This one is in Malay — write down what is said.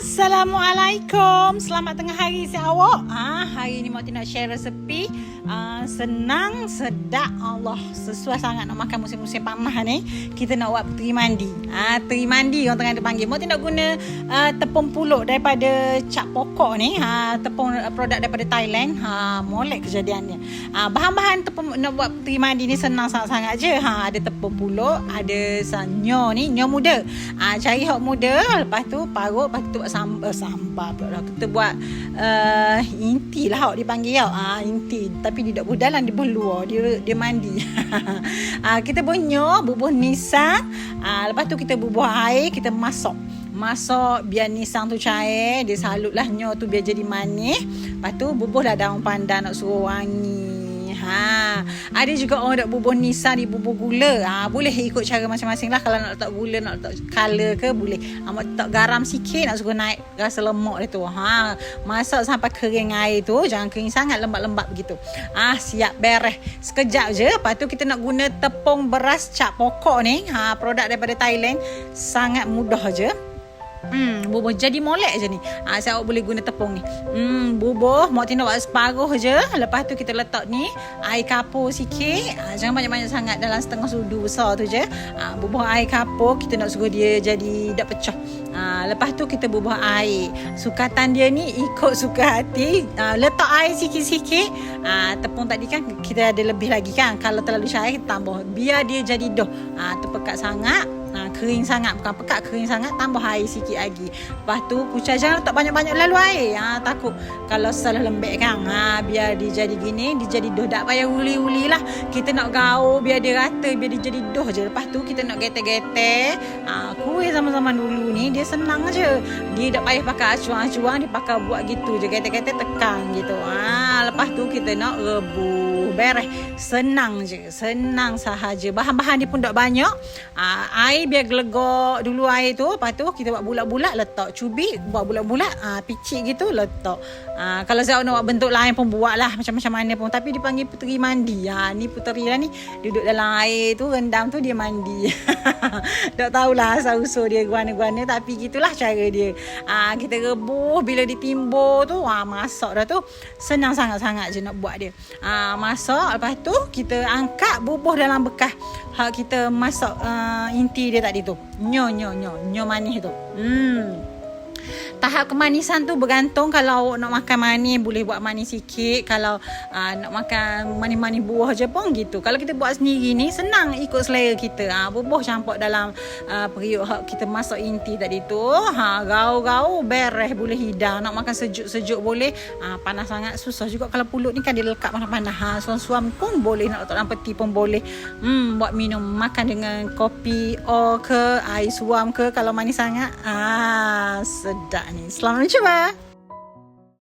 Assalamualaikum. Selamat tengah hari si awak. Ah, hari ni mau nak share resepi ah, senang, sedap. Allah, sesuai sangat nak makan musim-musim panas ni. Kita nak buat teri mandi. Ah, teri mandi orang tengah dipanggil. Mau nak guna ah, tepung puluk daripada cap pokok ni. Ha, tepung ah, produk daripada Thailand. Ha, molek kejadiannya. Ah, bahan-bahan tepung nak buat teri mandi ni senang sangat-sangat je. Ha, ada tepung puluk, ada sanyo ni, nyo muda. Ah, cari hok muda, lepas tu parut, lepas tu sambal, sambal pula lah. Kita buat uh, inti lah awak dipanggil. Ah, inti. Tapi dia tak boleh dalam, dia boleh luar. Dia, dia mandi. ah, kita bunyo, bubuh nisang. Ah, lepas tu kita bubuh air, kita masak. Masak biar nisang tu cair. Dia salut lah nyo tu biar jadi manis. Lepas tu bubuh lah daun pandan nak suruh wangi. Ha, ada juga orang nak bubuh nisa di bubuh gula. Ha, boleh ikut cara masing-masing lah. Kalau nak letak gula, nak letak color ke boleh. Ha, nak letak garam sikit nak suruh naik rasa lemak dia tu. Ha, masak sampai kering air tu. Jangan kering sangat lembab-lembab begitu. Ah, ha, siap beres. Sekejap je. Lepas tu kita nak guna tepung beras cap pokok ni. Ha, produk daripada Thailand. Sangat mudah je. Hmm, bubuh jadi molek je ni. Ha, saya awak boleh guna tepung ni. Hmm, bubuh mau tina buat separuh je. Lepas tu kita letak ni air kapur sikit. Ha, jangan banyak-banyak sangat dalam setengah sudu besar tu je. Ha, bubuh air kapur kita nak suruh dia jadi dak pecah. Ha, lepas tu kita bubuh air. Sukatan dia ni ikut suka hati. Ha, letak air sikit-sikit. Ha, tepung tadi kan kita ada lebih lagi kan. Kalau terlalu cair kita tambah. Biar dia jadi doh. Ha, terpekat sangat. Ha, kering sangat bukan pekat kering sangat tambah air sikit lagi. Lepas tu kucai jangan letak banyak-banyak lalu air. Ha, takut kalau salah lembek kan. Ha, biar dia jadi gini, dia jadi doh tak payah uli-uli lah. Kita nak gaul biar dia rata, biar dia jadi doh je. Lepas tu kita nak getek-getek. Ha, zaman-zaman dulu ni dia senang je. Dia tak payah pakai acuang-acuang, dia pakai buat gitu je. Getek-getek tekan gitu. Ha, lepas tu kita nak rebus. Beres. Senang je. Senang sahaja. Bahan-bahan dia pun tak banyak. Ha, air biar gelegok dulu air tu lepas tu kita buat bulat-bulat letak cubit buat bulat-bulat ah picit gitu letak ah kalau saya nak buat bentuk lain pun buat lah macam-macam mana pun tapi dipanggil puteri mandi ha ni puteri lah ni duduk dalam air tu rendam tu dia mandi tak tahulah asal usul dia guana-guana tapi gitulah cara dia ah kita rebus bila ditimbur tu ah masak dah tu senang sangat-sangat je nak buat dia ah masak lepas tu kita angkat bubuh dalam bekas hak kita masak uh, inti dia tadi tu. Nyo nyo nyo nyo manis tu. Hmm tahap kemanisan tu bergantung kalau nak makan manis boleh buat manis sikit. Kalau uh, nak makan manis-manis buah je pun gitu. Kalau kita buat sendiri ni senang ikut selera kita. Uh, bubuh campur dalam uh, periuk kita masak inti tadi tu. Ha gau-gau beres boleh hidang. Nak makan sejuk-sejuk boleh. Uh, panas sangat susah juga. Kalau pulut ni kan dia lekat panas-panas. Ha suam-suam pun boleh. Nak letak dalam peti pun boleh. Hmm buat minum makan dengan kopi or ke air suam ke. Kalau manis sangat ah sedap ni. Selamat mencuba.